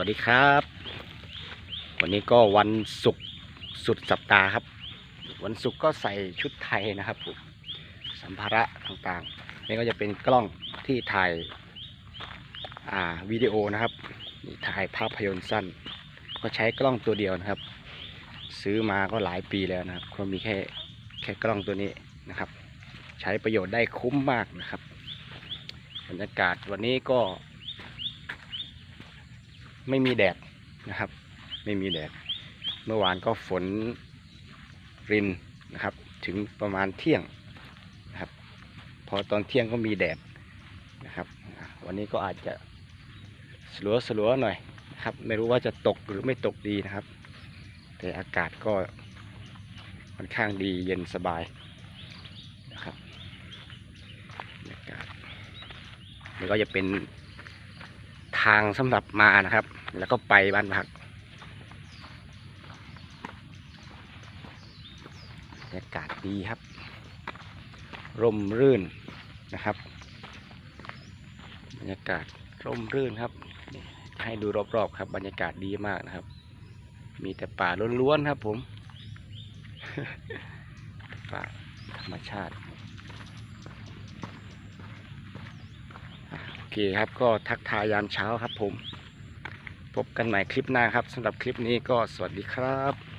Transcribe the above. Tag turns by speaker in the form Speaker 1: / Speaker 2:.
Speaker 1: วัสดีครับ วันนี้ก็วันศุกร์สุดสัปดาห์ครับ วันศุกร์ก็ใส่ชุดไทยนะครับผมสัมภาระต่างๆนี่ก็จะเป็นกล้องที่ถ่ายอ่าวิดีโอนะครับถ่ายภาพยนตร์สั้น ก็ใช้กล้องตัวเดียวนะครับ ซื้อมาก็หลายปีแล้วนะครับก็มีแค่แค่กล้องตัวนี้นะครับ ใช้ประโยชน์ได้คุ้มมากนะครับบรรยากาศวันนี้ก็ ไม่มีแดดนะครับ ไม่มีแดด เมื่อวานก็ฝนรินนะครับ ถึงประมาณเที่ยงนะครับ พอตอนเที่ยงก็มีแดดนะครับ วันนี้ก็อาจจะสลัวสลัวหน่อยนะครับ ไม่รู้ว่าจะตกหรือไม่ตกดีนะครับ แต่อากาศก็ค่อนข้างดีเย็นสบายนะครับบรรยากาศนี่ก็จะเป็นทางสำหรับมานะครับ แล้วก็ไปบ้านพักบรรยากาศดีครับ ร่มรื่นนะครับ บรรยากาศร่มรื่นครับ ให้ดูรอบๆครับ บรรยากาศดีมากนะครับ มีแต่ป่าล้วนๆครับผมป่าธรรมชาติโอเคครับก็ทักทายยามเช้าครับผม พบกันใหม่คลิปหน้าครับสำหรับคลิปนี้ก็สวัสดีครับ